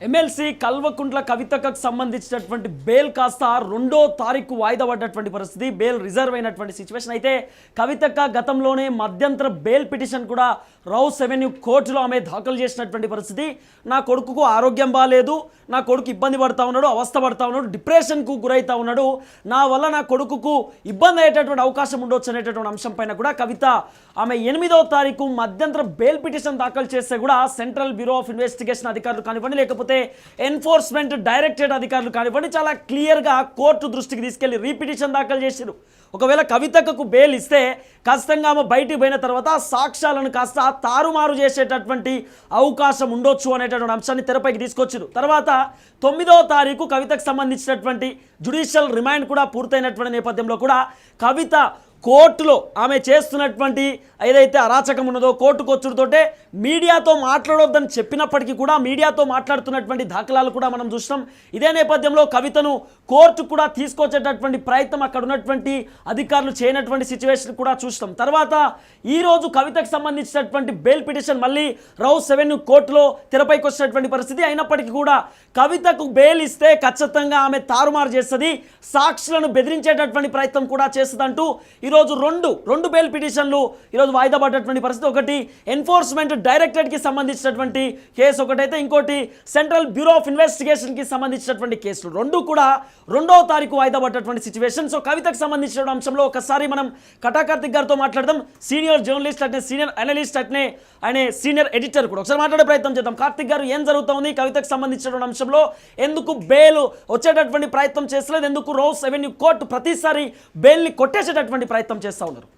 MLC Kalvakuntla కవితకు సంబంధించినటువంటి bail కాస్త రెండో తారీఖు వాయిదా పడ్డటువంటి పరిస్థితి బెయిల్ రిజర్వ్ అయినటువంటి సిచ్యువేషన్ అయితే కవితక్క గతంలోనే మధ్యంతర బెయిల్ పిటిషన్ కూడా రౌస్ ఎవెన్యూ కోర్టులో ఆమె దాఖలు చేసినటువంటి పరిస్థితి. నా కొడుకుకు ఆరోగ్యం బాగాలేదు నా కొడుకు ఇబ్బంది పడతా ఉన్నాడు అవస్థ పడతా ఉన్నాడు డిప్రెషన్కు గురవుతా ఉన్నాడు. నా వల్ల నా కొడుకుకు ఇబ్బంది అయ్యేటటువంటి అవకాశం ఉండొచ్చు అనేటటువంటి అంశం పైన కూడా కవిత ఆమె ఎనిమిదవ తారీఖు మధ్యంతర బెయిల్ పిటిషన్ దాఖలు చేస్తే కూడా సెంట్రల్ బ్యూరో ఆఫ్ ఇన్వెస్టిగేషన్ అధికారులు కానివ్వండి లేకపోతే ఎన్ఫోర్స్మెంట్ డైరెక్టరేట్ అధికారులు కానివ్వండి చాలా క్లియర్గా కోర్టు దృష్టికి తీసుకెళ్ళి రీపిటిషన్ దాఖలు చేశారు. ఒకవేళ కవితకు బెయిల్ ఇస్తే ఖచ్చితంగా ఆమె బయటికి పోయిన తర్వాత సాక్ష్యాలను కాస్త తారుమారు చేసేటటువంటి అవకాశం ఉండొచ్చు అనేటటువంటి అంశాన్ని తెరపైకి తీసుకొచ్చారు. తర్వాత తొమ్మిదవ తారీఖు కవితకు సంబంధించినటువంటి జుడిషియల్ రిమైండ్ కూడా పూర్తయినటువంటి నేపథ్యంలో కూడా కవిత కోర్టులో ఆమె చేస్తున్నటువంటి ఏదైతే అరాచకం ఉన్నదో కోర్టుకు వచ్చుడుతోటే మీడియాతో మాట్లాడొద్దని చెప్పినప్పటికీ కూడా మీడియాతో మాట్లాడుతున్నటువంటి దాఖలాలు కూడా మనం చూసినాం. ఇదే నేపథ్యంలో కవితను కోర్టు కూడా తీసుకొచ్చేటటువంటి ప్రయత్నం అక్కడ ఉన్నటువంటి అధికారులు చేయనటువంటి సిచ్యువేషన్ కూడా చూసినాం. తర్వాత ఈ రోజు కవితకు సంబంధించినటువంటి బెయిల్ పిటిషన్ మళ్ళీ రౌస్ సెవెన్ కోర్టులో తెరపైకి వచ్చినటువంటి పరిస్థితి అయినప్పటికీ కూడా కవితకు బెయిల్ ఇస్తే ఖచ్చితంగా ఆమె తారుమారు చేస్తుంది సాక్షులను బెదిరించేటటువంటి ప్రయత్నం కూడా చేస్తుందంటూ ఈరోజు రెండు రెండు బెయిల్ పిటిషన్లు ఈరోజు వాయిదా పడ్డటువంటి పరిస్థితి ఒకటి ఎన్ఫోర్స్మెంట్ డైరెక్టరేట్కి సంబంధించినటువంటి కేసు ఒకటైతే ఇంకోటి సెంట్రల్ బ్యూరో ఆఫ్ ఇన్వెస్టిగేషన్కి సంబంధించినటువంటి కేసులు. రెండు కూడా రెండవ తారీఖు వాయిదా పడ్డటువంటి సిచ్యువేషన్. సో కవితకు సంబంధించిన అంశంలో ఒకసారి మనం కటాకార్తిక్ గారితో మాట్లాడదాం. సీనియర్ జర్నలిస్ట్ అట్నే సీనియర్ అనలిస్ట్ అట్నే ఆయన సీనియర్ ఎడిటర్ కూడా. ఒకసారి మాట్లాడే ప్రయత్నం చేద్దాం. కార్తిక్ గారు ఏం జరుగుతోంది? కవితకు సంబంధించినటువంటి అంశంలో ఎందుకు బెయిల్ వచ్చేటటువంటి ప్రయత్నం చేస్తలేదు? ఎందుకు రోస్ అవెన్యూ కోర్టు ప్రతిసారి బెయిల్ని కొట్టేసేటటువంటి ప్రయత్నం చేస్తూ ఉన్నారు.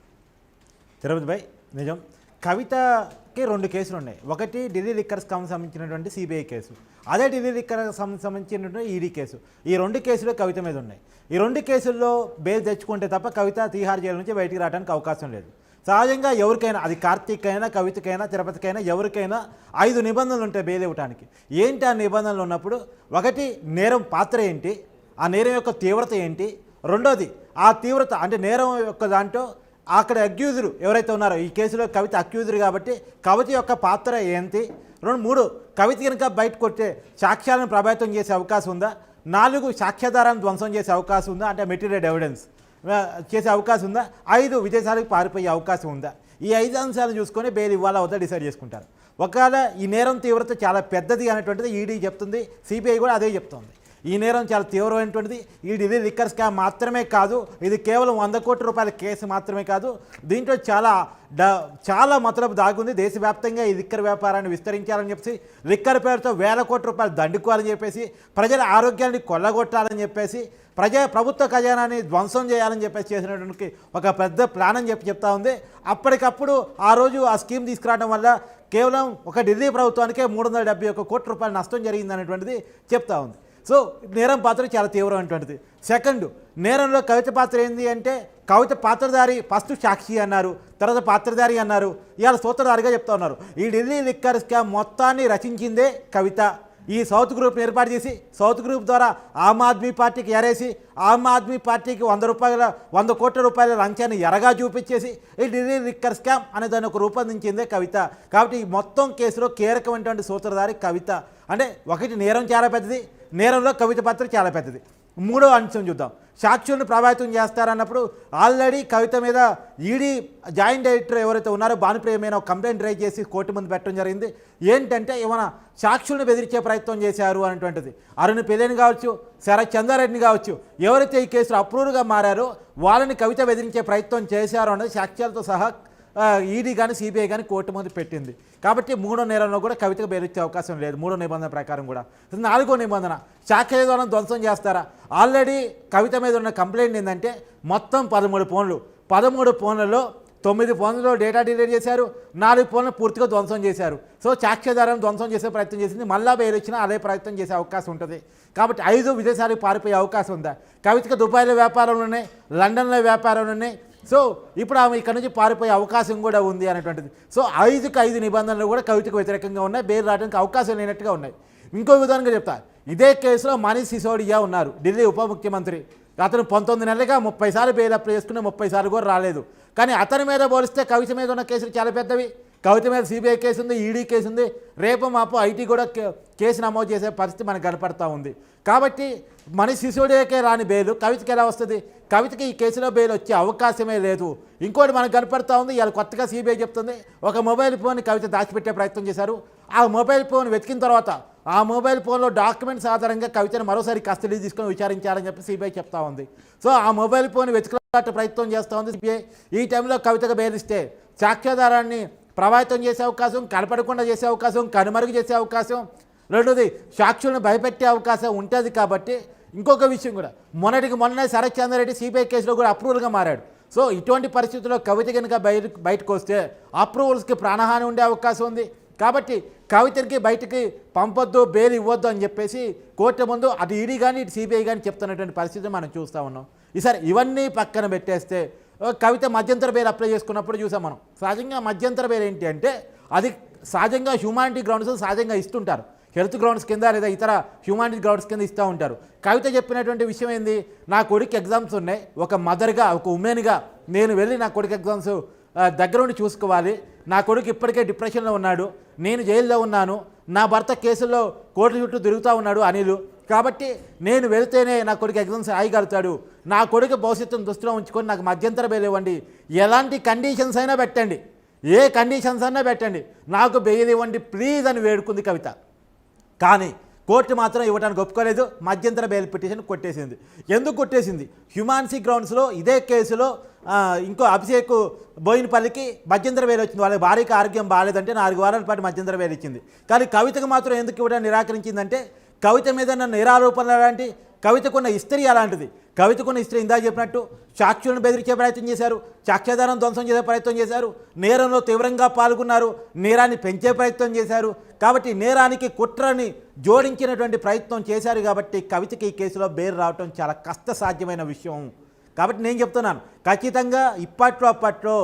తిరుపతి భాయ్ నిజం. కవితకి రెండు కేసులు ఉన్నాయి. ఒకటి ఢిల్లీ లిక్కర్స్ సంబంధించినటువంటి సిబిఐ కేసు. అదే ఢిల్లీ లిక్కర్ సంబంధించినటువంటి ఈడీ కేసు. ఈ రెండు కేసులు కవిత మీద ఉన్నాయి. ఈ రెండు కేసుల్లో బెయిల్ తెచ్చుకుంటే తప్ప కవిత తీహార్ జైలు నుంచి బయటికి రావడానికి అవకాశం లేదు. సహజంగా ఎవరికైనా అది కార్తీక్ అయినా కవితకైనా తిరుపతికైనా ఎవరికైనా ఐదు నిబంధనలు ఉంటాయి బెయిల్ ఇవ్వటానికి. ఏంటి ఆ నిబంధనలు ఉన్నప్పుడు? ఒకటి నేరం పాత్ర ఏంటి? ఆ నేరం యొక్క తీవ్రత ఏంటి? రెండోది ఆ తీవ్రత అంటే నేరం యొక్క దాంట్లో అక్కడ అక్యూజుడు ఎవరైతే ఉన్నారో ఈ కేసులో కవిత అక్యూజుడు కాబట్టి కవిత యొక్క పాత్ర ఏంటి? రెండు మూడు కవిత కనుక బయట కొట్టే సాక్ష్యాలను ప్రభావితం చేసే అవకాశం ఉందా? నాలుగు సాక్ష్యాధారాన్ని ధ్వంసం చేసే అవకాశం ఉందా? అంటే మెటీరియల్ ఎవిడెన్స్ చేసే అవకాశం ఉందా? ఐదు విదేశాలకు పారిపోయే అవకాశం ఉందా? ఈ ఐదు అంశాలు చూసుకొని బెయిల్ ఇవ్వాలా వద్దా డిసైడ్ చేసుకుంటారు. ఒకవేళ ఈ నేరం తీవ్రత చాలా పెద్దది అనేటువంటిది ఈడీ చెప్తుంది సిబిఐ కూడా అదే చెప్తుంది. ఈ నేరం చాలా తీవ్రమైనటువంటిది. ఈ ఢిల్లీ లిక్కర్ స్కామ్ మాత్రమే కాదు ఇది కేవలం వంద కోట్ల రూపాయల కేసు మాత్రమే కాదు. దీంట్లో చాలా డ చాలా మతలబు దాగుంది. దేశవ్యాప్తంగా ఈ లిక్కర్ వ్యాపారాన్ని విస్తరించాలని చెప్పేసి లిక్కర్ పేరుతో వేల కోట్ల రూపాయలు దండుకోవాలని చెప్పేసి ప్రజల ఆరోగ్యాన్ని కొల్లగొట్టాలని చెప్పేసి ప్రజా ప్రభుత్వ ఖజానాన్ని ధ్వంసం చేయాలని చెప్పేసి చేసినటువంటి ఒక పెద్ద ప్లాన్ అని చెప్పి చెప్తా ఉంది. అప్పటికప్పుడు ఆ రోజు ఆ స్కీమ్ తీసుకురావడం వల్ల కేవలం ఒక ఢిల్లీ ప్రభుత్వానికే మూడు వందల డెబ్బై ఒక కోట్ల రూపాయల నష్టం జరిగింది అనేటువంటిది చెప్తా ఉంది. సో నేరం పాత్ర చాలా తీవ్రమైనటువంటిది. సెకండ్ నేరంలో కవిత పాత్ర ఏంది అంటే కవిత పాత్రధారి ఫస్ట్ సాక్షి అన్నారు తర్వాత పాత్రధారి అన్నారు ఇవాళ సూత్రధారిగా చెప్తా ఉన్నారు. ఈ ఢిల్లీ లిక్కర్ స్కామ్ మొత్తాన్ని రచించిందే కవిత. ఈ సౌత్ గ్రూప్ని ఏర్పాటు చేసి సౌత్ గ్రూప్ ద్వారా ఆమ్ ఆద్మీ పార్టీకి ఎరేసి ఆమ్ ఆద్మీ పార్టీకి వంద రూపాయల వంద కోట్ల రూపాయల లంచాన్ని ఎరగా చూపించేసి ఈ డిలీ రిక్కర్ స్కామ్ అనే దాన్ని ఒక రూపొందించిందే కవిత. కాబట్టి ఈ మొత్తం కేసులో కీలకమైనటువంటి సూత్రధారి కవిత. అంటే ఒకటి నేరం చాలా పెద్దది నేరంలో కవిత పాత్ర చాలా పెద్దది. మూడో అంశం చూద్దాం. సాక్షులను ప్రభావితం చేస్తారన్నప్పుడు ఆల్రెడీ కవిత మీద ఈడీ జాయింట్ డైరెక్టర్ ఎవరైతే ఉన్నారో భానుప్రియ మీద ఒక కంప్లైంట్ రైజ్ చేసి కోర్టు ముందు పెట్టడం జరిగింది. ఏంటంటే ఏమైనా సాక్షులను బెదిరించే ప్రయత్నం చేశారు అనేటువంటిది. అరుణ్ పెళ్ళని కావచ్చు శరత్ చంద్రారెడ్డిని కావచ్చు ఎవరైతే ఈ కేసులో అప్రూవ్గా మారారో వాళ్ళని కవిత బెదిరించే ప్రయత్నం చేశారో అన్నది సాక్ష్యాలతో సహా ఈడీ కానీ సిబిఐ కానీ కోర్టు ముందు పెట్టింది. కాబట్టి మూడో నేరంలో కూడా కవితకు బెదిరించే అవకాశం లేదు. మూడో నిబంధన ప్రకారం కూడా. నాలుగో నిబంధన. సాక్ష్య ద్వారా ధ్వంసం చేస్తారా? ఆల్రెడీ కవిత మీద ఉన్న కంప్లైంట్ ఏంటంటే మొత్తం పదమూడు ఫోన్లు. పదమూడు ఫోన్లలో తొమ్మిది ఫోన్లలో డేటా డిలీట్ చేశారు. నాలుగు ఫోన్లు పూర్తిగా ధ్వంసం చేశారు. సో సాక్ష్యాధారం ధ్వంసం చేసే ప్రయత్నం చేసింది. మళ్ళా బెయిల్ అదే ప్రయత్నం చేసే అవకాశం ఉంటుంది. కాబట్టి ఐదు విదేశాలకు పారిపోయే అవకాశం ఉందా? కవితకు దుబాయ్లో వ్యాపారంలోనే లండన్లో వ్యాపారంలోనే సో ఇప్పుడు ఆమె ఇక్కడ నుంచి పారిపోయే అవకాశం కూడా ఉంది అనేటువంటిది. సో ఐదుకి ఐదు నిబంధనలు కూడా కవితకు వ్యతిరేకంగా ఉన్నాయి బెయిల్ రావడానికి అవకాశం లేనట్టుగా ఉన్నాయి. ఇంకో విధానంగా చెప్తా. ఇదే కేసులో మనీష్ సిసోడియా ఉన్నారు ఢిల్లీ ఉప ముఖ్యమంత్రి. అతను పంతొమ్మిది నెలలుగా ముప్పై సార్లు బెయిల్ అప్లై చేసుకుని ముప్పై సార్లు కూడా రాలేదు. కానీ అతని మీద పోలిస్తే కవిత మీద ఉన్న కేసులు చాలా పెద్దవి. కవిత మీద సిబిఐ కేసు ఉంది ఈడీ కేసు ఉంది. రేపు మాపు ఐటీ కూడా కే- కేసు నమోదు చేసే పరిస్థితి మనకు కనపడతా ఉంది. కాబట్టి మన శిశువుడికే రాని బెయిల్ కవితకి ఎలా వస్తుంది? కవితకి ఈ కేసులో బెయిల్ వచ్చే అవకాశమే లేదు. ఇంకోటి మనకు కనపడతా ఉంది ఇవాళ కొత్తగా సిబిఐ చెప్తుంది ఒక మొబైల్ ఫోన్ కవిత దాచిపెట్టే ప్రయత్నం చేశారు. ఆ మొబైల్ ఫోన్ వెతికిన తర్వాత ఆ మొబైల్ ఫోన్లో డాక్యుమెంట్స్ ఆధారంగా కవితను మరోసారి కస్టడీ తీసుకొని విచారించాలని చెప్పి సిబిఐ చెప్తా ఉంది. సో ఆ మొబైల్ ఫోన్ వెతుకులాట ప్రయత్నం చేస్తూ ఉంది సిబిఐ ఈ టైంలో కవితకు బెయిలిస్తే సాక్ష్యాధారాన్ని ప్రభావితం చేసే అవకాశం కనపడకుండా చేసే అవకాశం కనుమరుగు చేసే అవకాశం. రెండోది సాక్షులను భయపెట్టే అవకాశం ఉంటుంది కాబట్టి ఇంకొక విషయం కూడా మొన్నటికి మొన్ననే శరత్ చంద్రరెడ్డి సిబిఐ కేసులో కూడా అప్రూవల్గా మారాడు. సో ఇటువంటి పరిస్థితుల్లో కవిత కనుక బయట బయటకు వస్తే అప్రూవల్స్కి ప్రాణహాని ఉండే అవకాశం ఉంది. కాబట్టి కవితకి బయటికి పంపొద్దు బెయిల్ ఇవ్వద్దు అని చెప్పేసి కోర్టు ముందు అది ఈడీ కానీ ఇటు సిబిఐ కానీ చెప్తున్నటువంటి పరిస్థితి మనం చూస్తూ ఉన్నాం. ఈసారి ఇవన్నీ పక్కన పెట్టేస్తే కవిత మధ్యంతర బెయిల్ అప్లై చేసుకున్నప్పుడు చూసాం మనం. సహజంగా మధ్యంతర బెయిల్ ఏంటి అంటే అది సహజంగా హ్యూమానిటీ గ్రౌండ్స్ సహజంగా ఇస్తుంటారు. హెల్త్ గ్రౌండ్స్ కింద లేదా ఇతర హ్యూమానిటీ గ్రౌండ్స్ కింద ఇస్తూ ఉంటారు. కవిత చెప్పినటువంటి విషయం ఏంది? నా కొడుకు ఎగ్జామ్స్ ఉన్నాయి. ఒక మదర్గా ఒక ఉమెన్గా నేను వెళ్ళి నా కొడుకు ఎగ్జామ్స్ దగ్గరుండి చూసుకోవాలి. నా కొడుకు ఇప్పటికే డిప్రెషన్లో ఉన్నాడు. నేను జైల్లో ఉన్నాను. నా భర్త కేసుల్లో కోర్టు చుట్టూ తిరుగుతూ ఉన్నాడు అనిలు. కాబట్టి నేను వెళితేనే నా కొడుకు ఎగ్జామ్స్ రాయగలుగుతాడు. నా కొడుకు భవిష్యత్తును దృష్టిలో ఉంచుకొని నాకు మధ్యంతర బెయిల్ ఇవ్వండి. ఎలాంటి కండిషన్స్ అయినా పెట్టండి. ఏ కండిషన్స్ అయినా పెట్టండి. నాకు బెయిల్ ఇవ్వండి ప్లీజ్ అని వేడుకుంది కవిత. కానీ కోర్టు మాత్రం ఇవ్వడానికి ఒప్పుకోలేదు. మధ్యంతర బెయిల్ పిటిషన్ కొట్టేసింది. ఎందుకు కొట్టేసింది? హ్యుమాన్సీ గ్రౌండ్స్లో ఇదే కేసులో ఇంకో అభిషేక్ బోయినపల్లికి మధ్యంతర వేలు వచ్చింది. వాళ్ళ భార్యకి ఆరోగ్యం బాగాలేదంటే నాలుగు వారాల పాటు మధ్యంతర వేలు ఇచ్చింది. కానీ కవితకు మాత్రం ఎందుకు ఇవ్వడం నిరాకరించిందంటే కవిత మీద నన్ను నిరారోపణలు అలాంటి కవితకున్న హిస్టరీ అలాంటిది. కవితకున్న హిస్టరీ ఇందా చెప్పినట్టు సాక్షులను బెదిరించే ప్రయత్నం చేశారు సాక్ష్యాధారం ధ్వంసం చేసే ప్రయత్నం చేశారు నేరంలో తీవ్రంగా పాల్గొన్నారు నేరాన్ని పెంచే ప్రయత్నం చేశారు. కాబట్టి నేరానికి కుట్రని జోడించినటువంటి ప్రయత్నం చేశారు కాబట్టి కవితకి ఈ కేసులో బెయిల్ రావటం చాలా కష్టసాధ్యమైన విషయం. కాబట్టి నేను చెప్తున్నాను ఖచ్చితంగా ఇప్పట్లో అప్పట్లో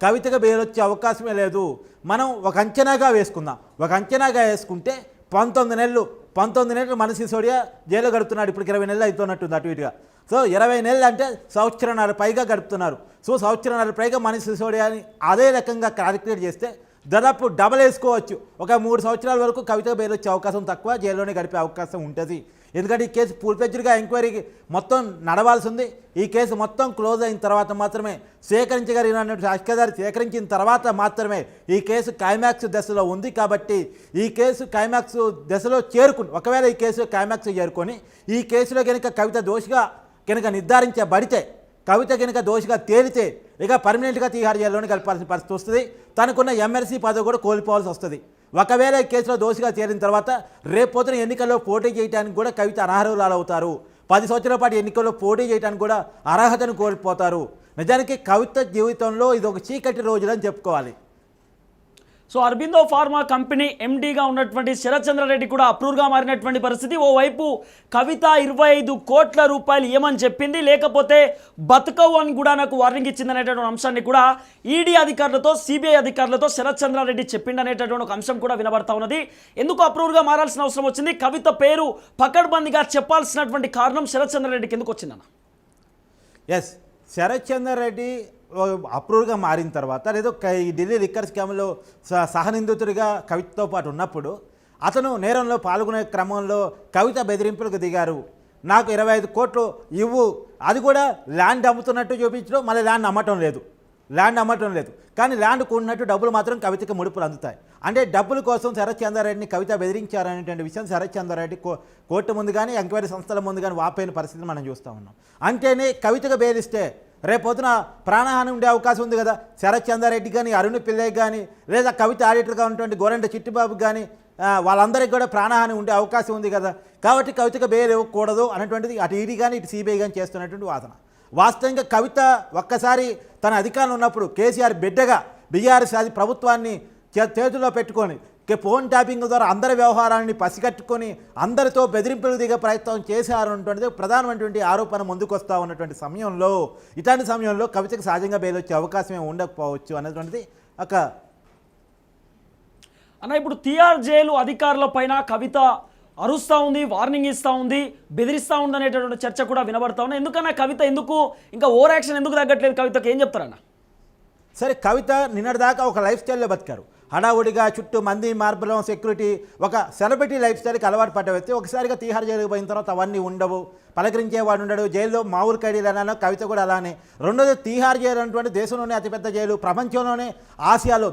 కవితగా బయలొచ్చే వచ్చే అవకాశమే లేదు. మనం ఒక అంచనాగా వేసుకుందాం. ఒక అంచనాగా వేసుకుంటే పంతొమ్మిది నెలలు పంతొమ్మిది నెలలు మన సిసోడియా జైలు గడుపుతున్నాడు. ఇప్పుడు ఇరవై నెలలు అవుతున్నట్టుంది అటు ఇటుగా. సో ఇరవై నెలలు అంటే సంవత్సరాల పైగా గడుపుతున్నారు. సో సంవత్సరాల పైగా మన సిసోడియాని అదే రకంగా క్యాలిక్యులేట్ చేస్తే దాదాపు డబల్ వేసుకోవచ్చు. ఒక మూడు సంవత్సరాల వరకు కవిత బెయిల్ వచ్చే అవకాశం తక్కువ జైల్లోనే గడిపే అవకాశం ఉంటుంది. ఎందుకంటే ఈ కేసు పూర్తిగా ఎంక్వైరీకి మొత్తం నడవాల్సి ఉంది ఈ కేసు మొత్తం క్లోజ్ అయిన తర్వాత మాత్రమే సేకరించగలిగిన సాక్ష్యాధారి సేకరించిన తర్వాత మాత్రమే ఈ కేసు క్లైమాక్స్ దశలో ఉంది కాబట్టి ఈ కేసు క్లైమాక్స్ దశలో చేరుకుని ఒకవేళ ఈ కేసు క్లైమాక్స్ చేరుకొని ఈ కేసులో కనుక కవిత దోషిగా కనుక నిర్ధారించబడితే కవిత కనుక దోషిగా తేలితే ఇక పర్మనెంట్గా తీహార్ జైల్లోనే కలపాల్సిన పరిస్థితి వస్తుంది. తనకున్న ఎమ్మెల్సీ పదవి కూడా కోల్పోవాల్సి వస్తుంది. ఒకవేళ కేసులో దోషిగా చేరిన తర్వాత రేపొద్దున ఎన్నికల్లో పోటీ చేయడానికి కూడా కవిత అనర్హురాలు అవుతారు పది సంవత్సరాల పాటు ఎన్నికల్లో పోటీ చేయడానికి కూడా అర్హతను కోల్పోతారు. నిజానికి కవిత జీవితంలో ఇది ఒక చీకటి రోజులని చెప్పుకోవాలి. సో అరబిందో ఫార్మా కంపెనీ ఎండీగా ఉన్నటువంటి శరత్చంద్రారెడ్డి కూడా అప్రూవ్గా మారినటువంటి పరిస్థితి. ఓవైపు కవిత ఇరవై ఐదు కోట్ల రూపాయలు ఏమని చెప్పింది? లేకపోతే బతకవు అని కూడా నాకు వార్నింగ్ ఇచ్చింది అనేటటువంటి అంశాన్ని కూడా ఈడీ అధికారులతో సిబిఐ అధికారులతో శరత్చంద్రారెడ్డి చెప్పింది అనేటటువంటి ఒక అంశం కూడా వినబడతా ఉన్నది. ఎందుకు అప్రూవ్గా మారాల్సిన అవసరం వచ్చింది? కవిత పేరు పకడ్బందీగా చెప్పాల్సినటువంటి కారణం శరత్చంద్రారెడ్డికి ఎందుకు వచ్చిందన్న? ఎస్ శరత్చంద్రారెడ్డి రెడ్డి అప్రూవ్గా మారిన తర్వాత లేదో ఈ ఢిల్లీ లిక్కర్ స్కామ్లో స- సహనిందితుడిగా కవితతో పాటు ఉన్నప్పుడు అతను నేరంలో పాల్గొనే క్రమంలో కవిత బెదిరింపులకు దిగారు. నాకు ఇరవై ఐదు కోట్లు ఇవ్వు. అది కూడా ల్యాండ్ అమ్ముతున్నట్టు చూపించడం మళ్ళీ ల్యాండ్ అమ్మటం లేదు. ల్యాండ్ అమ్మటం లేదు. కానీ ల్యాండ్ కొన్నట్టు డబ్బులు మాత్రం కవితకి ముడుపులు అందుతాయి. అంటే డబ్బుల కోసం శరత్ చంద్రారెడ్డిని కవిత బెదిరించారనేటువంటి విషయం శరత్ చంద్రారెడ్డి కో కోర్టు ముందు కానీ ఎంక్వైరీ సంస్థల ముందు కానీ వాపోయిన పరిస్థితిని మనం చూస్తూ ఉన్నాం. అంటేనే కవితగా బెదిరిస్తే రేపొద్దున ప్రాణహాని ఉండే అవకాశం ఉంది కదా. శరత్ చంద్రారెడ్డి కానీ అరుణ్ పిల్లయ్య కానీ లేదా కవిత ఆడిటర్గా ఉన్నటువంటి గోరంట చిట్టిబాబు కానీ వాళ్ళందరికీ కూడా ప్రాణహాని ఉండే అవకాశం ఉంది కదా. కాబట్టి కవితకు బెయిల్ ఇవ్వకూడదు అనేటువంటిది అటు ఈడీ కానీ ఇటు సిబిఐ కానీ చేస్తున్నటువంటి వాదన. వాస్తవంగా కవిత ఒక్కసారి తన అధికారంలో ఉన్నప్పుడు కేసీఆర్ బిడ్డగా బీఆర్ఎస్ అది ప్రభుత్వాన్ని చే- చేతుల్లో పెట్టుకొని ఫోన్ ట్యాపింగ్ ద్వారా అందరి వ్యవహారాన్ని పసిగట్టుకొని అందరితో బెదిరింపులు దిగే ప్రయత్నం చేశారు అన్నటువంటిది ప్రధానమైనటువంటి ఆరోపణ ముందుకు వస్తూ ఉన్నటువంటి సమయంలో ఇట్లాంటి సమయంలో కవితకు సహజంగా బెయిల్ వచ్చే అవకాశం ఏమి ఉండకపోవచ్చు అనేటువంటిది ఒక అన్న ఇప్పుడు తిహార్ జైలు అధికారుల పైన కవిత అరుస్తూ ఉంది వార్నింగ్ ఇస్తూ ఉంది బెదిరిస్తూ ఉంది అనేటటువంటి చర్చ కూడా వినబడతా ఉంది. ఎందుకన్నా కవిత ఎందుకు ఇంకా ఓవర్ యాక్షన్ ఎందుకు తగ్గట్లేదు? కవితకు ఏం చెప్తారన్న? సరే కవిత నిన్నటిదాకా ఒక లైఫ్ స్టైల్లో బతికారు. హడావుడిగా చుట్టూ మంది మార్బలం సెక్యూరిటీ ఒక సెలబ్రిటీ లైఫ్ స్టైల్కి అలవాటు పడ్డ వ్యక్తి ఒకసారిగా తీహార్ జైలుకి పోయిన తర్వాత అవన్నీ ఉండవు. పలకరించేవాడు ఉండడు. జైల్లో మామూలు ఖైడీలు అన్నాను కవిత కూడా అలానే. రెండోది తీహార్ జైలు అనేటువంటి దేశంలోనే అతిపెద్ద జైలు ప్రపంచంలోనే ఆసియాలో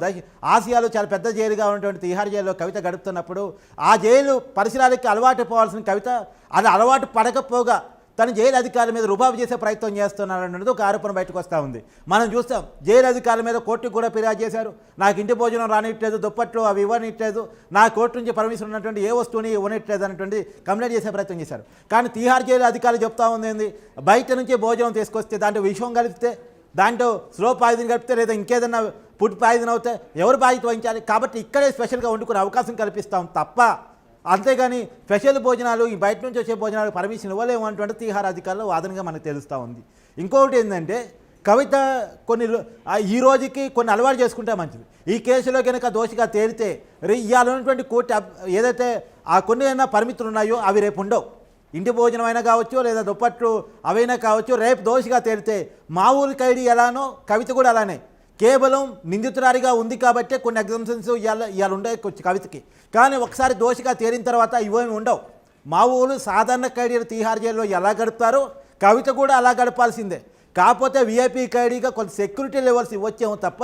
ఆసియాలో చాలా పెద్ద జైలుగా ఉన్నటువంటి తీహార్ జైల్లో కవిత గడుపుతున్నప్పుడు ఆ జైలు పరిసరాలకి అలవాటు పోవాల్సిన కవిత అది అలవాటు పడకపోగా తను జైలు అధికారుల మీద రుబాబు చేసే ప్రయత్నం చేస్తున్నారన్నది ఒక ఆరోపణ బయటకు వస్తూ ఉంది. మనం చూస్తాం జైలు అధికారుల మీద కోర్టుకు కూడా ఫిర్యాదు చేశారు. నాకు ఇంటి భోజనం రానిట్లేదు దుప్పట్లు అవి ఇవ్వనిట్లేదు నా కోర్టు నుంచి పర్మిషన్ ఉన్నటువంటి ఏ వస్తువుని ఇవ్వనిట్లేదు అనేటువంటి కంప్లైంట్ చేసే ప్రయత్నం చేశారు. కానీ తీహార్ జైలు అధికారులు చెప్తా ఉంది బయట నుంచి భోజనం తీసుకొస్తే దాంట్లో విషయం కలిపితే దాంట్లో స్లో పాయిజన్ కలిపితే లేదా ఇంకేదన్నా ఫుడ్ పాయిజన్ అవుతే ఎవరు బాధ్యత వహించాలి? కాబట్టి ఇక్కడే స్పెషల్గా వండుకునే అవకాశం కల్పిస్తాం తప్ప అంతేగాని స్పెషల్ భోజనాలు ఈ బయట నుంచి వచ్చే భోజనాలు పర్మిషన్ ఇవ్వలేము అటువంటి తీహార్ అధికారులు వాదనగా మనకు తెలుస్తూ ఉంది. ఇంకొకటి ఏంటంటే కవిత కొన్ని ఈ రోజుకి కొన్ని అలవాటు చేసుకుంటే మంచిది. ఈ కేసులో కనుక దోషిగా తేలితే రే ఇవాళ ఉన్నటువంటి కోర్టు ఏదైతే ఆ కొన్ని అయినా పరిమితులు ఉన్నాయో అవి రేపు ఉండవు. ఇంటి భోజనం అయినా కావచ్చు లేదా దుప్పట్లు అవైనా కావచ్చు రేపు దోషిగా తేలితే మామూలు ఖైడీ ఎలానో కవిత కూడా అలానే. కేవలం నిందితురారిగా ఉంది కాబట్టే కొన్ని ఎగ్జామ్షన్స్ ఇవాళ ఇవాళ ఉండే కొంచెం కవితకి. కానీ ఒకసారి దోషిగా తేలిన తర్వాత ఇవేమి ఉండవు. మా ఊరు సాధారణ ఖైడీలు తీహార్ జైల్లో ఎలా గడుపుతారో కవిత కూడా అలా గడపాల్సిందే. కాకపోతే విఐపి ఖైడీగా కొంత సెక్యూరిటీ లెవెల్స్ ఇవ్వచ్చేమో తప్ప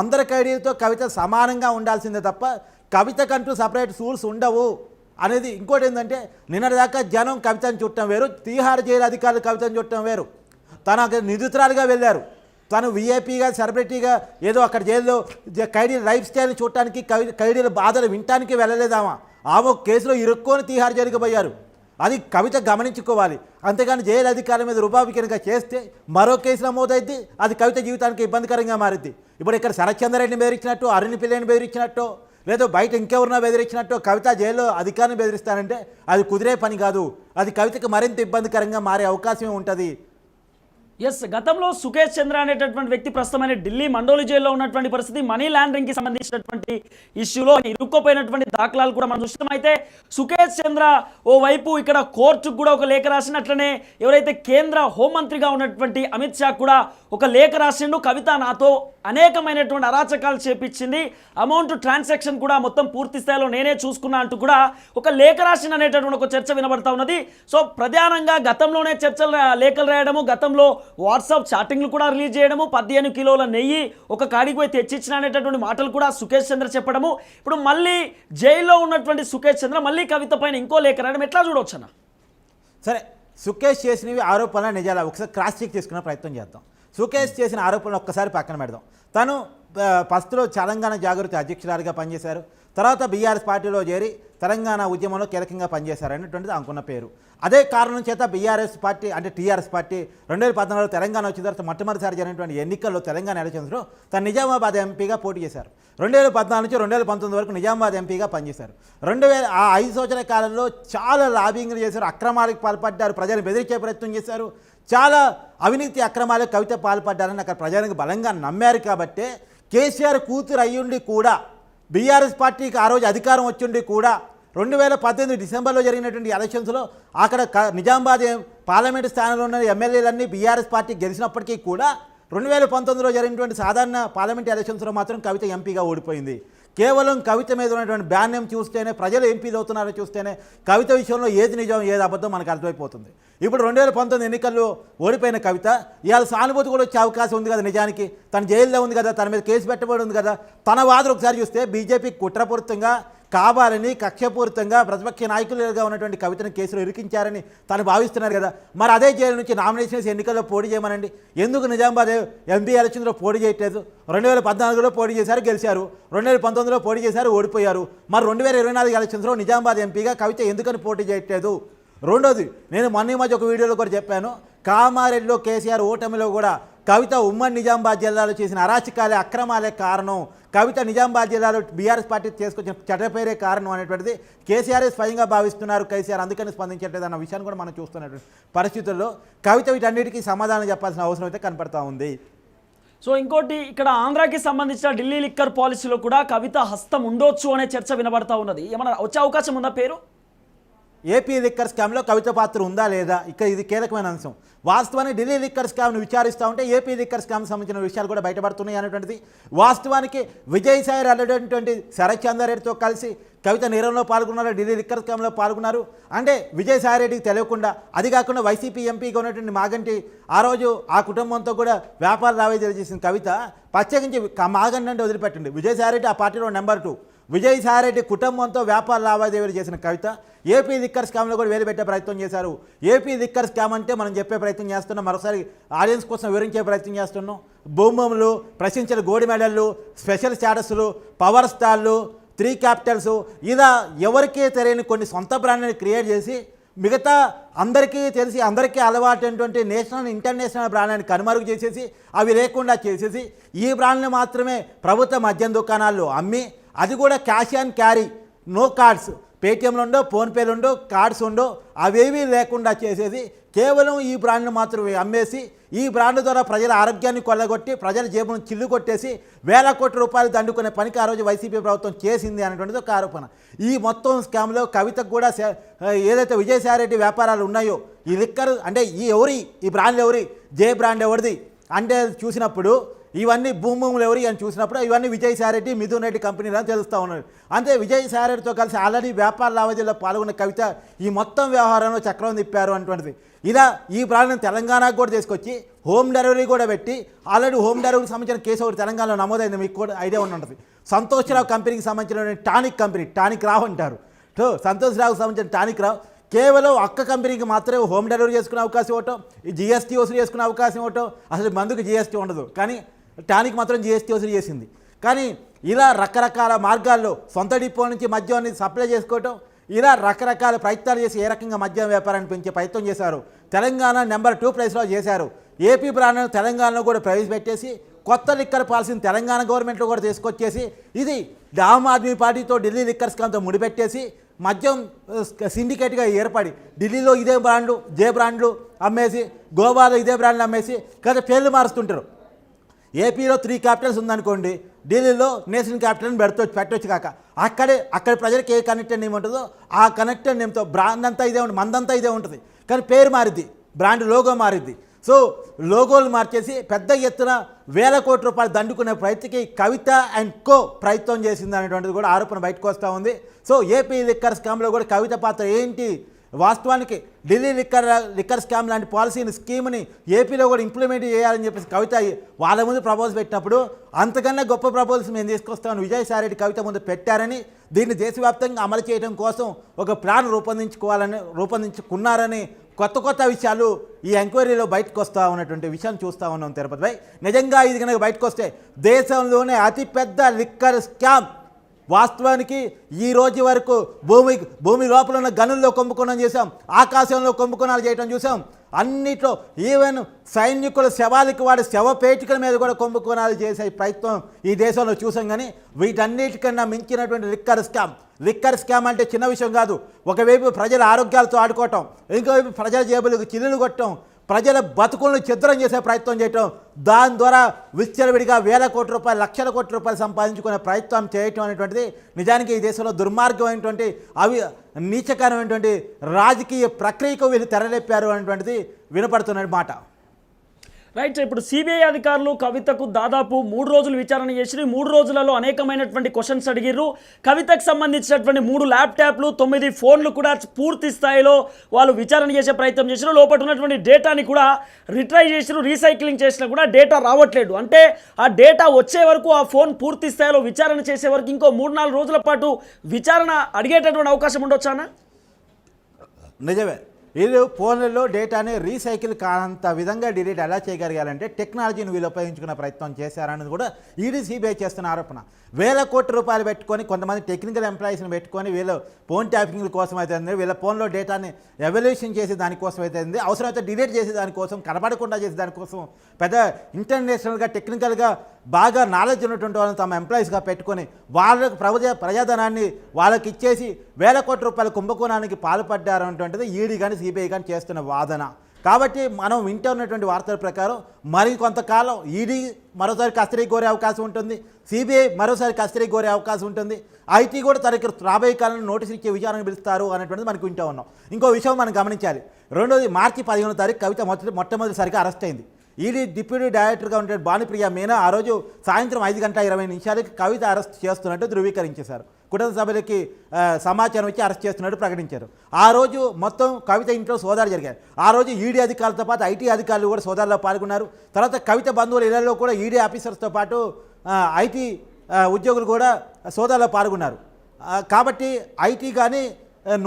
అందరి ఖైడీలతో కవిత సమానంగా ఉండాల్సిందే తప్ప కవితకంటూ సపరేట్ రూల్స్ ఉండవు. అనేది ఇంకోటి ఏంటంటే నిన్నటిదాకా జనం కవితను చుట్టం వేరు తీహార్ జైలు అధికారులు కవితను చుట్టం వేరు. తన నిందితురాలుగా వెళ్ళారు. తను విఐపీగా సెలబ్రిటీగా ఏదో అక్కడ జైల్లో జ- లైఫ్ స్టైల్ని చూడటానికి కవి బాధలు వినటానికి వెళ్ళలేదామా? ఆమె కేసులో ఇరుక్కొని తీహార్ జైలుకి పోయారు. అది కవిత గమనించుకోవాలి. అంతేగాని జైలు అధికారుల మీద రుబాబు కనుక చేస్తే మరో కేసు నమోదైద్ది అది కవిత జీవితానికి ఇబ్బందికరంగా మారింది ఇప్పుడు ఇక్కడ శరత్చంద్రరెడ్డిని బెదిరించినట్టు అరుణ్ పిల్లని బెదిరించినట్టు లేదా బయట ఇంకెవరినో బెదిరించినట్టు కవిత జైల్లో అధికారిని బెదిరిస్తానంటే అది కుదిరే పని కాదు. అది కవితకు మరింత ఇబ్బందికరంగా మారే అవకాశం ఉంటుంది. ఎస్ గతంలో సుకేష్ చంద్ర అనేటటువంటి వ్యక్తి ప్రస్తుతమైన ఢిల్లీ మండోలి జైల్లో ఉన్నటువంటి పరిస్థితి మనీ లాండరింగ్కి సంబంధించినటువంటి ఇష్యూలో ఇరుక్కుపోయినటువంటి దాఖలాలు కూడా మనం చూస్తాం అయితే సుకేష్ చంద్ర ఓ వైపు ఇక్కడ కోర్టుకు కూడా ఒక లేఖ రాసినట్లనే ఎవరైతే కేంద్ర హోంమంత్రిగా ఉన్నటువంటి అమిత్ షా కూడా ఒక లేఖ రాసిండు. కవిత నాతో అనేకమైనటువంటి అరాచకాలు చేపించింది. అమౌంట్ ట్రాన్సాక్షన్ కూడా మొత్తం పూర్తి స్థాయిలో నేనే చూసుకున్నా అంటూ కూడా ఒక లేఖ రాసిన అనేటటువంటి ఒక చర్చ వినబడతా ఉన్నది. సో ప్రధానంగా గతంలోనే చర్చలు లేఖలు రాయడము గతంలో వాట్సాప్ చాటింగ్లు కూడా రిలీజ్ చేయడము పదిహేను కిలోల నెయ్యి ఒక కాడికి పోయి తెచ్చిచ్చిన అనేటటువంటి మాటలు కూడా సుకేష్ చంద్ర చెప్పడము. ఇప్పుడు మళ్ళీ జైల్లో ఉన్నటువంటి సుకేష్ చంద్ర మళ్ళీ కవిత పైన ఇంకో లేఖ రాయడం ఎట్లా చూడవచ్చు అన్న? సరే సుకేష్ చేసినవి ఆరోపణలు నిజాలా. ఒకసారి క్రాస్ చెక్ చేసుకునే ప్రయత్నం చేద్దాం. సుకేష్ చేసిన ఆరోపణలు ఒక్కసారి పక్కన పెడదాం. తను ఫస్ట్లో తెలంగాణ జాగృతి అధ్యక్షురాలుగా పనిచేశారు. తర్వాత బీఆర్ఎస్ పార్టీలో చేరి తెలంగాణ ఉద్యమంలో కీలకంగా పనిచేశారు అనేటువంటిది అనుకున్న పేరు. అదే కారణం చేత బీఆర్ఎస్ పార్టీ అంటే టీఆర్ఎస్ పార్టీ రెండు వేల పద్నాలుగులో తెలంగాణ వచ్చిన తర్వాత మొట్టమొదటిసారి జరిగినటువంటి ఎన్నికల్లో తెలంగాణ ఎలక్షన్స్లో తను నిజామాబాద్ ఎంపీగా పోటీ చేశారు. రెండు వేల పద్నాలుగు నుంచి రెండు వేల పంతొమ్మిది వరకు నిజామాబాద్ ఎంపీగా పనిచేశారు. రెండు వేల ఆ ఐదు సంవత్సరాల కాలంలో చాలా లాబింగ్లు చేశారు అక్రమాలకు పాల్పడ్డారు ప్రజలను బెదిరించే ప్రయత్నం చేశారు. చాలా అవినీతి అక్రమాలకు కవిత పాల్పడ్డారని అక్కడ ప్రజలకు బలంగా నమ్మారు కాబట్టే కేసీఆర్ కూతురు అయ్యుండి కూడా బీఆర్ఎస్ పార్టీకి ఆ రోజు అధికారం వచ్చిండి కూడా రెండు వేల పద్దెనిమిది డిసెంబర్లో జరిగినటువంటి ఎలక్షన్స్లో అక్కడ క- నిజామాబాద్ పార్లమెంటు స్థానంలో ఉన్న ఎమ్మెల్యేలన్నీ బీఆర్ఎస్ పార్టీ గెలిచినప్పటికీ కూడా రెండు వేల పంతొమ్మిదిలో జరిగినటువంటి సాధారణ పార్లమెంట్ ఎలక్షన్స్లో మాత్రం కవిత ఎంపీగా ఓడిపోయింది. కేవలం కవిత మీద ఉన్నటువంటి బ్యాన్యం చూస్తేనే ప్రజలు ఎంపీలు అవుతున్నారో చూస్తేనే కవిత విషయంలో ఏది నిజం ఏది అబద్ధం మనకు అర్థమైపోతుంది. ఇప్పుడు రెండు వేల పంతొమ్మిది ఎన్నికల్లో ఓడిపోయిన కవిత ఇవాళ సానుభూతి కూడా వచ్చే అవకాశం ఉంది కదా నిజానికి. తన జైల్లో ఉంది కదా తన మీద కేసు పెట్టబడి ఉంది కదా. తన వాదన ఒకసారి చూస్తే బీజేపీ కుట్రపూరితంగా కావాలని కక్షపూరితంగా ప్రతిపక్ష నాయకులుగా ఉన్నటువంటి కవితను కేసులో ఇరికించారని తను భావిస్తున్నారు కదా. మరి అదే జైలు నుంచి నామినేషన్ వేసి ఎన్నికల్లో పోటీ చేయమనండి. ఎందుకు నిజామాబాద్ ఎంపీ ఎలక్షన్లో పోటీ చేయట్లేదు? రెండు వేల పద్నాలుగులో పోటీ చేశారు గెలిచారు. రెండు వేల పంతొమ్మిదిలో పోటీ చేశారు ఓడిపోయారు. మరి రెండు వేల ఇరవై నాలుగు ఎలక్షన్స్లో నిజామాబాద్ ఎంపీగా కవిత ఎందుకని పోటీ చేయట్లేదు? రెండోది నేను మొన్న మధ్య ఒక వీడియోలో కూడా చెప్పాను కామారెడ్డిలో కేసీఆర్ ఓటమిలో కూడా కవిత ఉమ్మడి నిజామాబాద్ జిల్లాలో చేసిన అరాచకాలే అక్రమాలే కారణం. కవిత నిజామాబాద్ జిల్లాలో బీఆర్ఎస్ పార్టీ చేసుకొచ్చిన చెడ్డపేరే కారణం అనేటువంటిది కేసీఆర్ స్వయంగా భావిస్తున్నారు కేసీఆర్ అందుకని స్పందించట్లేదు అన్న విషయాన్ని కూడా మనం చూస్తున్నటువంటి పరిస్థితుల్లో కవిత వీటన్నిటికీ సమాధానం చెప్పాల్సిన అవసరం అయితే కనపడతా ఉంది. సో ఇంకోటి ఇక్కడ ఆంధ్రాకి సంబంధించిన ఢిల్లీ లిక్కర్ పాలసీలో కూడా కవిత హస్తం ఉండొచ్చు అనే చర్చ వినబడతా ఉన్నది. ఏమైనా వచ్చే అవకాశం ఉందా పేరు? ఏపీ లిక్కర్ స్కామ్లో కవిత పాత్ర ఉందా లేదా? ఇక్కడ ఇది కీలకమైన అంశం. వాస్తవానికి ఢిల్లీ లిక్కర్ స్కామ్ను విచారిస్తూ ఉంటే ఏపీ లిక్కర్ స్కామ్ సంబంధించిన విషయాలు కూడా బయటపడుతున్నాయి అనేటువంటిది. వాస్తవానికి విజయసాయి అనేటటువంటి శరత్ చంద్రారెడ్డితో కలిసి కవిత నేరంలో పాల్గొన్నారు ఢిల్లీ లిక్కర్ స్కామ్లో పాల్గొన్నారు. అంటే విజయసాయి రెడ్డికి తెలియకుండా అది కాకుండా వైసీపీ ఎంపీగా ఉన్నటువంటి మాగంటి ఆ రోజు ఆ కుటుంబంతో కూడా వ్యాపార లావాదేవీలు చేసిన కవిత ప్రత్యేకించి మాగంటి అంటే వదిలిపెట్టండి విజయసాయి రెడ్డి ఆ పార్టీలో నెంబర్ టూ. విజయసాయిరెడ్డి కుటుంబంతో వ్యాపార లావాదేవీలు చేసిన కవిత ఏపీ లిక్కర్ స్కామ్లో కూడా వేలు పెట్టే ప్రయత్నం చేశారు. ఏపీ లిక్కర్ స్కామ్ అంటే మనం చెప్పే ప్రయత్నం చేస్తున్నాం. మరోసారి ఆడియన్స్ కోసం వివరించే ప్రయత్నం చేస్తున్నాం. భూములు ప్రశించిన గోల్డ్ మెడల్లు స్పెషల్ స్టాటస్లు పవర్ స్టార్లు త్రీ క్యాపిటల్స్ ఇలా ఎవరికీ తెలియని కొన్ని సొంత బ్రాండ్ని క్రియేట్ చేసి మిగతా అందరికీ తెలిసి అందరికీ అలవాటైనటువంటి నేషనల్ ఇంటర్నేషనల్ బ్రాండ్లను కనుమరుగు చేసేసి అవి లేకుండా చేసేసి ఈ బ్రాండ్ని మాత్రమే ప్రభుత్వ మద్యం దుకాణాల్లో అమ్మి అది కూడా cash and carry no cards. పేటిఎంలు ఉండో ఫోన్పేలు ఉండో కార్డ్స్ ఉండో అవేవీ లేకుండా చేసేసి కేవలం ఈ బ్రాండ్ను మాత్రమే అమ్మేసి ఈ బ్రాండ్ ద్వారా ప్రజల ఆరోగ్యాన్ని కొల్లగొట్టి ప్రజల జేబును చిల్లు కొట్టేసి వేల కోట్ల రూపాయలు దండుకునే పనికి ఆ రోజు వైసీపీ ప్రభుత్వం చేసింది అనేటువంటిది ఒక ఆరోపణ. ఈ మొత్తం స్కామ్లో కవితకు కూడా ఏదైతే విజయసాయిరెడ్డి వ్యాపారాలు ఉన్నాయో ఈ లిక్కర్ అంటే ఈ ఎవరి ఈ బ్రాండ్ ఎవరి జే బ్రాండ్ ఎవరిది అంటే చూసినప్పుడు ఇవన్నీ భూములు ఎవరి అని చూసినప్పుడు ఇవన్నీ విజయసాయిరెడ్డి మిథున్ రెడ్డి కంపెనీలు అని తెలుస్తూ ఉన్నారు. అంతే విజయసాయిరెడ్డితో కలిసి ఆల్రెడీ వ్యాపార లావాదేవీలో పాల్గొన్న కవిత ఈ మొత్తం వ్యవహారంలో చక్రం తిప్పారు అటువంటిది ఇలా ఈ ప్రాణం తెలంగాణకు కూడా తీసుకొచ్చి హోమ్ డెలివరీ కూడా పెట్టి ఆల్రెడీ హోమ్ డెలివరీకి సంబంధించిన కేసు ఒకటి తెలంగాణలో నమోదైంది మీకు కూడా ఐడియా ఉంటుంది సంతోష్రావు కంపెనీకి సంబంధించిన టానిక్ కంపెనీ టానిక్ రావు అంటారు. సంతోష్రావుకి సంతోష్ రావుకి సంబంధించిన టానిక్ రావు. కేవలం అక్క కంపెనీకి మాత్రమే హోమ్ డెలివరీ చేసుకునే అవకాశం ఇవ్వటం ఈ జిఎస్టీ వసూలు చేసుకునే అవకాశం ఇవ్వటం అసలు మందుకు జిఎస్టీ ఉండదు. కానీ టానిక్ మాత్రం జిఎస్టీ వసూలు చేసింది. కానీ ఇలా రకరకాల మార్గాల్లో సొంత డిపో నుంచి మద్యాన్ని సప్లై చేసుకోవటం ఇలా రకరకాల ప్రయత్నాలు చేసి ఏ రకంగా మద్యం వ్యాపారాన్ని పెంచే ప్రయత్నం చేశారు. తెలంగాణ నెంబర్ టూ ప్లేస్లో చేశారు. ఏపీ బ్రాండ్ను తెలంగాణలో కూడా ప్రవేశపెట్టేసి కొత్త లిక్కర్ పాలసీని తెలంగాణ గవర్నమెంట్లో కూడా తీసుకొచ్చేసి ఇది ఆమ్ ఆద్మీ పార్టీతో ఢిల్లీ లిక్కర్ స్కామ్తో ముడిపెట్టేసి మద్యం సిండికేట్గా ఏర్పడి ఢిల్లీలో ఇదే బ్రాండ్లు జే బ్రాండ్లు అమ్మేసి గోవాలో ఇదే బ్రాండ్లు అమ్మేసి కదా పేర్లు మారుస్తుంటారు. ఏపీలో త్రీ క్యాపిటల్స్ ఉందనుకోండి ఢిల్లీలో నేషనల్ క్యాపిటల్ పెడతావచ్చు పెట్టవచ్చు కాక. అక్కడే అక్కడ ప్రజలకు ఏ కనెక్టెడ్ నేమ్ ఉంటుందో ఆ కనెక్టెడ్ నేమ్తో బ్రాండ్ అంతా ఇదే ఉంటుంది మందంతా ఇదే ఉంటుంది. కానీ పేరు మారిద్ది బ్రాండ్ లోగో మారిద్ది. సో లోగోలు మార్చేసి పెద్ద ఎత్తున వేల కోట్ల రూపాయలు దండుకునే ప్రయత్నకి కవిత అండ్ కో ప్రయత్నం చేసింది అనేటువంటిది కూడా ఆరోపణ బయటకు వస్తూ ఉంది. సో ఏపీ లిక్కర్ స్కామ్లో కూడా కవిత పాత్ర ఏంటి? వాస్తవానికి ఢిల్లీ లిక్కర్ లిక్కర్ స్కామ్ లాంటి పాలసీని స్కీమ్ని ఏపీలో కూడా ఇంప్లిమెంట్ చేయాలని చెప్పేసి కవిత వాళ్ళ ముందు ప్రపోజల్ పెట్టినప్పుడు అంతకన్నా గొప్ప ప్రపోజల్స్ మేము తీసుకొస్తామని విజయసాయిరెడ్డి కవిత ముందు పెట్టారని దీన్ని దేశవ్యాప్తంగా అమలు చేయడం కోసం ఒక ప్లాన్ రూపొందించుకోవాలని రూపొందించుకున్నారని కొత్త కొత్త విషయాలు ఈ ఎంక్వైరీలో బయటకు వస్తూ ఉన్నటువంటి విషయం చూస్తూ ఉన్నాం తిరుపతిపై నిజంగా ఇది కనుక బయటకు వస్తే దేశంలోనే అతిపెద్ద లిక్కర్ స్కామ్ వాస్తవానికి ఈ రోజు వరకు భూమి భూమి లోపల ఉన్న గనుల్లో కుంభకోణం చేశాం ఆకాశంలో కుంభకోణాలు చేయటం చూసాం అన్నిట్లో ఈవెన్ సైనికుల శవాలకి వాడి శవపేటికల మీద కూడా కుంభకోణాలు చేసే ప్రయత్నం ఈ దేశంలో చూసాం కానీ వీటన్నిటికన్నా మించినటువంటి లిక్కర్ స్కామ్. లిక్కర్ స్కామ్ అంటే చిన్న విషయం కాదు. ఒకవైపు ప్రజల ఆరోగ్యాలతో ఆడుకోవటం ఇంకోవైపు ప్రజల జేబులకు చిల్లులు కొట్టడం ప్రజల బతుకులను చిద్రం చేసే ప్రయత్నం చేయటం దాని ద్వారా విచ్చలవిడిగా వేల కోట్ల రూపాయలు లక్షల కోట్ల రూపాయలు సంపాదించుకునే ప్రయత్నం చేయటం అనేటువంటిది నిజానికి ఈ దేశంలో దుర్మార్గమైనటువంటి అవి నీచకరమైనటువంటి రాజకీయ ప్రక్రియకు వీళ్ళు తెరలేపారు అనేటువంటిది వినపడుతున్న మాట. రైట్ ఇప్పుడు సిబిఐ అధికారులు కవితకు దాదాపు మూడు రోజులు విచారణ చేసి మూడు రోజులలో అనేకమైనటువంటి క్వశ్చన్స్ అడిగిర్రు. కవితకు సంబంధించినటువంటి మూడు ల్యాప్టాప్లు తొమ్మిది ఫోన్లు కూడా పూర్తి స్థాయిలో వాళ్ళు విచారణ చేసే ప్రయత్నం చేసినారు లోపల ఉన్నటువంటి డేటాని కూడా రిట్రై చేసిరు రీసైక్లింగ్ చేసినా కూడా డేటా రావట్లేదు. అంటే ఆ డేటా వచ్చే వరకు ఆ ఫోన్ పూర్తి స్థాయిలో విచారణ చేసే వరకు ఇంకో మూడు నాలుగు రోజుల పాటు విచారణ అడిగేటటువంటి అవకాశం ఉండొచ్చానా నిజమే. ఇది ఫోన్లలో డేటాని రీసైకిల్ కానంత విధంగా డిలీట్ ఎలా చేయగలిగాలంటే టెక్నాలజీని వీళ్ళు ఉపయోగించుకునే ప్రయత్నం చేశారనేది కూడా ఈడీ సిబిఐ చేస్తున్న ఆరోపణ. వేల కోట్ల రూపాయలు పెట్టుకొని కొంతమంది టెక్నికల్ ఎంప్లాయీస్ని పెట్టుకొని వీళ్ళు ఫోన్ ట్యాపింగ్ కోసం అయితే వీళ్ళ ఫోన్లో డేటాని ఎవల్యూషన్ చేసే దానికోసం అయితే అవసరమైతే డిలీట్ చేసే దానికోసం కనబడకుండా చేసే దానికోసం పెద్ద ఇంటర్నేషనల్గా టెక్నికల్గా బాగా నాలెడ్జ్ ఉన్నటువంటి వాళ్ళని తమ ఎంప్లాయీస్గా పెట్టుకొని వాళ్ళకు ప్రజా ప్రజాధనాన్ని వాళ్ళకి ఇచ్చేసి వేల కోట్ల రూపాయల కుంభకోణానికి పాల్పడ్డారు అనేటువంటిది ఈడీ కానీ సిబిఐ కానీ చేస్తున్న వాదన. కాబట్టి మనం వింటూ ఉన్నటువంటి వార్తల ప్రకారం మరి కొంతకాలం ఈడీ మరోసారి కస్టడీ కోరే అవకాశం ఉంటుంది సిబిఐ మరోసారి కస్టడీ కోరే అవకాశం ఉంటుంది ఐటీ కూడా తనకి రాబోయే కాలంలో నోటీసులు ఇచ్చే విచారణ పిలుస్తారు అనేటువంటిది మనకు వింటూ ఉన్నాం. ఇంకో విషయం మనం గమనించాలి. రెండోది మార్చి పదిహేనో తారీఖు కవిత మొదటి మొట్టమొదటిసారిగా అరెస్ట్ అయింది. ఈడీ డిప్యూటీ డైరెక్టర్గా ఉండే భానుప్రియ మీనా ఆ రోజు సాయంత్రం ఐదు గంటల ఇరవై నిమిషాలకి కవిత అరెస్ట్ చేస్తున్నట్టు ధృవీకరించేశారు. కుటుంబ సభ్యులకి సమాచారం ఇచ్చి అరెస్ట్ చేస్తున్నట్టు ప్రకటించారు. ఆ రోజు మొత్తం కవిత ఇంట్లో సోదాలు జరిగాయి. ఆ రోజు ఈడీ అధికారులతో పాటు ఐటీ అధికారులు కూడా సోదాల్లో పాల్గొన్నారు. తర్వాత కవిత బంధువుల ఇళ్ళలో కూడా ఈడీ ఆఫీసర్స్తో పాటు ఐటీ ఉద్యోగులు కూడా సోదాల్లో పాల్గొన్నారు. కాబట్టి ఐటీ కానీ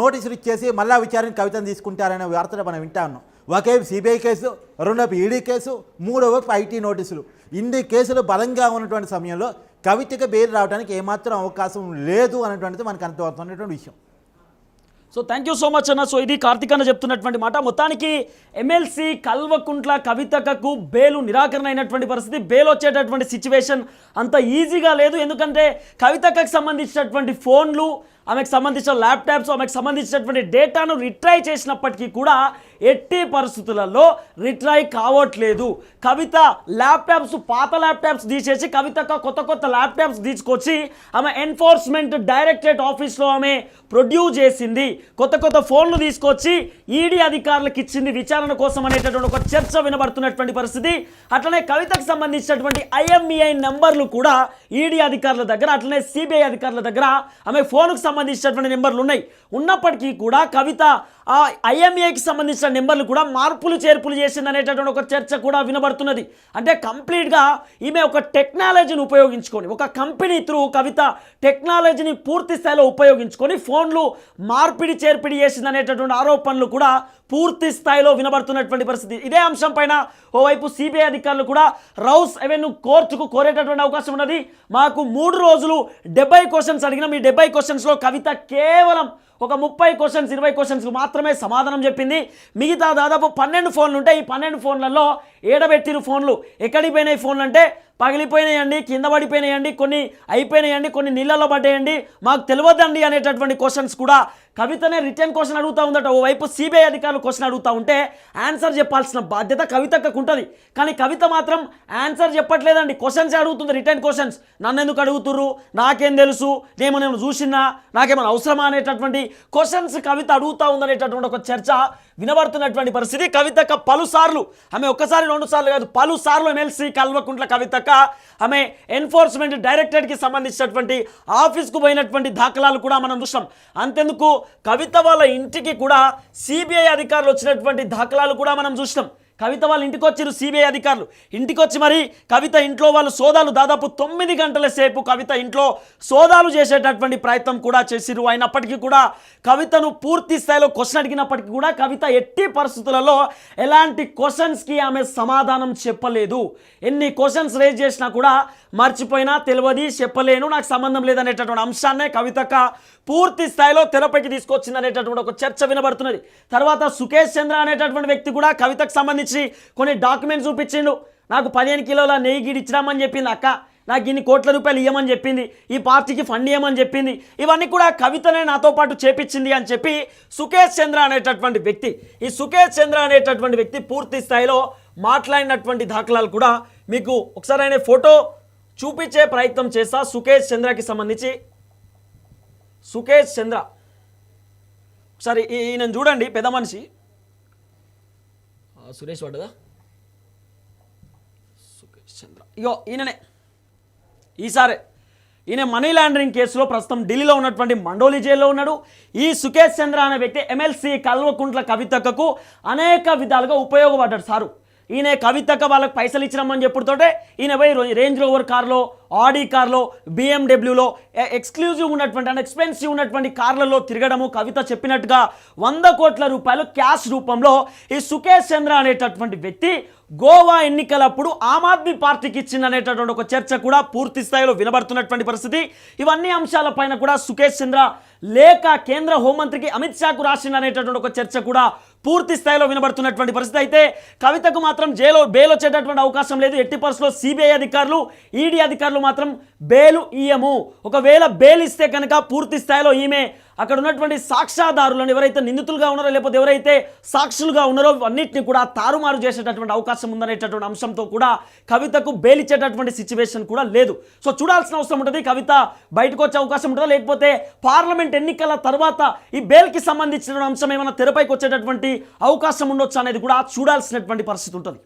నోటీసులు ఇచ్చేసి మళ్ళా విచారణ కవితను తీసుకుంటారనే వార్తలు మనం వింటా ఉన్నాం. ఒకవైపు సిబిఐ కేసు రెండవ ఈడీ కేసు మూడవ ఐటీ నోటీసులు. ఇన్ని కేసులు బలంగా ఉన్నటువంటి సమయంలో కవితకి బెయిల్ రావడానికి ఏమాత్రం అవకాశం లేదు అనేటువంటిది మనకు అర్థమవుతున్నటువంటి విషయం. So thank you so much అన్న. సో ఇది కార్తిక్ అన్న చెప్తున్నటువంటి మాట. మొత్తానికి ఎమ్మెల్సీ కల్వకుంట్ల కవితకకు బేలు నిరాకరణ అయినటువంటి పరిస్థితి బేల్ వచ్చేటటువంటి సిచ్యువేషన్ అంత ఈజీగా లేదు. ఎందుకంటే కవితకకు సంబంధించినటువంటి ఫోన్లు ఆమెకు సంబంధించిన ల్యాప్టాప్స్ ఆమెకు సంబంధించినటువంటి డేటాను రిట్రై చేసినప్పటికీ కూడా ఎట్టి పరిస్థితులలో రిట్రై కావట్లేదు. కవిత ల్యాప్టాప్స్ పాత ల్యాప్టాప్స్ తీసేసి కవితక కొత్త కొత్త ల్యాప్టాప్స్ తీసుకొచ్చి ఆమె ఎన్ఫోర్స్మెంట్ డైరెక్టరేట్ ఆఫీస్లో ఆమె ప్రొడ్యూస్ చేసింది. కొత్త కొత్త ఫోన్లు తీసుకొచ్చి ఈడీ అధికారులకు ఇచ్చింది విచారణ కోసం అనేటటువంటి ఒక చర్చ వినబడుతున్నటువంటి పరిస్థితి. అట్లనే కవితకు సంబంధించినటువంటి ఐఎంఈఐ నెంబర్లు కూడా ఈడీ అధికారుల దగ్గర అట్లనే సిబిఐ అధికారుల దగ్గర ఆమె ఫోన్కు సంబంధించినటువంటి నెంబర్లు ఉన్నాయి. ఉన్నప్పటికీ కూడా కవిత ఆ ఐఎంఏకి సంబంధించిన నెంబర్లు కూడా మార్పులు చేర్పులు చేసింది అనేటటువంటి ఒక చర్చ కూడా వినబడుతున్నది. అంటే కంప్లీట్గా ఈమె ఒక టెక్నాలజీని ఉపయోగించుకొని ఒక కంపెనీ త్రూ కవిత టెక్నాలజీని పూర్తి స్థాయిలో ఉపయోగించుకొని ఫోన్లు మార్పిడి చేర్పిడి చేసింది అనేటటువంటి ఆరోపణలు కూడా పూర్తి స్థాయిలో వినబడుతున్నటువంటి పరిస్థితి. ఇదే అంశం పైన ఓవైపు సిబిఐ అధికారులు కూడా రౌస్ అవెన్యూ కోర్టుకు కోరేటటువంటి అవకాశం ఉన్నది. మాకు మూడు రోజులు డెబ్బై క్వశ్చన్స్ అడిగిన. మీ డెబ్బై క్వశ్చన్స్లో కవిత కేవలం ఒక ముప్పై క్వశ్చన్స్ ఇరవై క్వశ్చన్స్కి మాత్రమే సమాధానం చెప్పింది. మిగతా దాదాపు పన్నెండు ఫోన్లు ఉంటాయి ఈ పన్నెండు ఫోన్లలో ఏడబెట్టిన ఫోన్లు. ఎక్కడికి పోయినాయి ఫోన్లు అంటే పగిలిపోయినాయండి కింద పడిపోయినాయండి కొన్ని అయిపోయినాయండి కొన్ని నీళ్ళలో పడ్డాయండి. మాకు తెలియదండి అనేటటువంటి క్వశ్చన్స్ కూడా కవితనే రిటర్న్ క్వశ్చన్ అడుగుతా ఉందట. ఓవైపు సిబిఐ అధికారులు క్వశ్చన్ అడుగుతా ఉంటే ఆన్సర్ చెప్పాల్సిన బాధ్యత కవితకు ఉంటుంది. కానీ కవిత మాత్రం ఆన్సర్ చెప్పట్లేదండి. క్వశ్చన్స్ అడుగుతుంది రిటర్న్ క్వశ్చన్స్ నన్ను ఎందుకు అడుగుతుర్రు? నాకేం తెలుసు? నేను నేను చూసినా? నాకేమైనా అవసరమా అనేటటువంటి క్వశ్చన్స్ కవిత అడుగుతా ఉందనేటటువంటి ఒక చర్చ వినబడుతున్నటువంటి పరిస్థితి. కవితక్క పలుసార్లు ఆమె ఒక్కసారి రెండు సార్లు కాదు పలుసార్లు ఎమ్మెల్సీ కల్వకుంట్ల కవితక్క ఆమె ఎన్ఫోర్స్మెంట్ డైరెక్టరేట్కి సంబంధించినటువంటి ఆఫీస్కు పోయినటువంటి దాఖలాలు కూడా మనం చూసాం అంతెందుకు? కవిత వాళ్ళ ఇంటికి కూడా సిబిఐ అధికారులు వచ్చినటువంటి దాఖలాలు కూడా మనం చూసినాం. కవిత వాళ్ళ ఇంటికి వచ్చారు సిబిఐ అధికారులు. ఇంటికి వచ్చి మరి కవిత ఇంట్లో వాళ్ళు సోదాలు దాదాపు తొమ్మిది గంటల సేపు కవిత ఇంట్లో సోదాలు చేసేటటువంటి ప్రయత్నం కూడా చేసిరు అయినప్పటికీ కూడా కవితను పూర్తి స్థాయిలో క్వశ్చన్ అడిగినప్పటికీ కూడా కవిత ఎట్టి పరిస్థితులలో ఎలాంటి క్వశ్చన్స్కి ఆమె సమాధానం చెప్పలేదు. ఎన్ని క్వశ్చన్స్ రేజ్ చేసినా కూడా మర్చిపోయినా తెలియదు చెప్పలేను నాకు సంబంధం లేదనేటటువంటి అంశాన్నే కవితక పూర్తి స్థాయిలో తెరపైకి తీసుకొచ్చింది అనేటటువంటి ఒక చర్చ వినబడుతున్నది. తర్వాత సుకేష్ చంద్ర అనేటటువంటి వ్యక్తి కూడా కవితకు సంబంధించి కొన్ని డాక్యుమెంట్స్ చూపించిండు. నాకు పదిహేను కిలోల నెయ్యి గిడి చెప్పింది అక్క. నాకు ఇన్ని కోట్ల రూపాయలు ఇవ్వమని చెప్పింది. ఈ పార్టీకి ఫండ్ ఇవ్వమని చెప్పింది. ఇవన్నీ కూడా కవితనే నాతో పాటు చేపించింది అని చెప్పి సుకేష్ చంద్ర అనేటటువంటి వ్యక్తి ఈ సుకేష్ చంద్ర అనేటటువంటి వ్యక్తి పూర్తి స్థాయిలో మాట్లాడినటువంటి దాఖలాలు కూడా మీకు ఒకసారి ఆయన ఫోటో చూపించే ప్రయత్నం చేస్తా సుకేష్ చంద్రకి సంబంధించి. సుకేష్ చంద్ర. ఒకసారి ఈయన చూడండి పెద్ద మనిషి. సురేష్ పడ్డదా? సుకేష్ చంద్ర. ఇగో ఈయననే. ఈసారి. ఈయన మనీ లాండరింగ్ కేసులో ప్రస్తుతం ఢిల్లీలో ఉన్నటువంటి మండోలి జైల్లో ఉన్నాడు. ఈ సుకేష్ చంద్ర అనే వ్యక్తి ఎమ్మెల్సీ కల్వకుంట్ల కవితకు అనేక విధాలుగా ఉపయోగపడ్డాడు సారు. ఈయన కవితక వాళ్ళకి పైసలు ఇచ్చినామని చెప్పుడుతోటే ఈయన పోయి రేంజ్ రోవర్ కార్లో ఆడీ కార్లో బిఎండబ్ల్యూలో ఎక్స్క్లూజివ్ ఉన్నటువంటి అండ్ ఎక్స్పెన్సివ్ ఉన్నటువంటి కార్లలో తిరగడము. కవిత చెప్పినట్టుగా వంద కోట్ల రూపాయలు క్యాష్ రూపంలో ఈ సుకేష్ చంద్ర అనేటటువంటి వ్యక్తి గోవా ఎన్నికలప్పుడు ఆమ్ ఆద్మీ పార్టీకి ఇచ్చింది అనేటటువంటి ఒక చర్చ కూడా పూర్తి స్థాయిలో వినబడుతున్నటువంటి పరిస్థితి. ఇవన్నీ అంశాలపైన కూడా సుకేష్ చంద్ర లేక కేంద్ర హోంమంత్రికి అమిత్ షాకు రాసిన అనేటటువంటి ఒక చర్చ కూడా పూర్తి స్థాయిలో వినబడుతున్నటువంటి పరిస్థితి. అయితే కవితకు మాత్రం జైలో బెయిల్ వచ్చేటటువంటి అవకాశం లేదు. ఎట్టి పరిస్థితుల్లో సిబిఐ అధికారులు ఈడీ అధికారులు మాత్రం బేలు ఇయ్యము ఒకవేళ బెయిల్ ఇస్తే కనుక పూర్తి స్థాయిలో ఈమె అక్కడ ఉన్నటువంటి సాక్ష్యాధారులను ఎవరైతే నిందితులుగా ఉన్నారో లేకపోతే ఎవరైతే సాక్షులుగా ఉన్నారో అన్నింటినీ కూడా తారుమారు చేసేటటువంటి అవకాశం ఉందనేటటువంటి అంశంతో కూడా కవితకు బేలిచ్చేటటువంటి సిచ్యువేషన్ కూడా లేదు. సో చూడాల్సిన అవసరం ఉంటుంది. కవిత బయటకు వచ్చే అవకాశం ఉంటుందా? లేకపోతే పార్లమెంట్ ఎన్నికల తర్వాత ఈ బెయిల్కి సంబంధించిన అంశం ఏమైనా తెరపైకి వచ్చేటటువంటి అవకాశం ఉండొచ్చు అనేది కూడా చూడాల్సినటువంటి పరిస్థితి ఉంటుంది.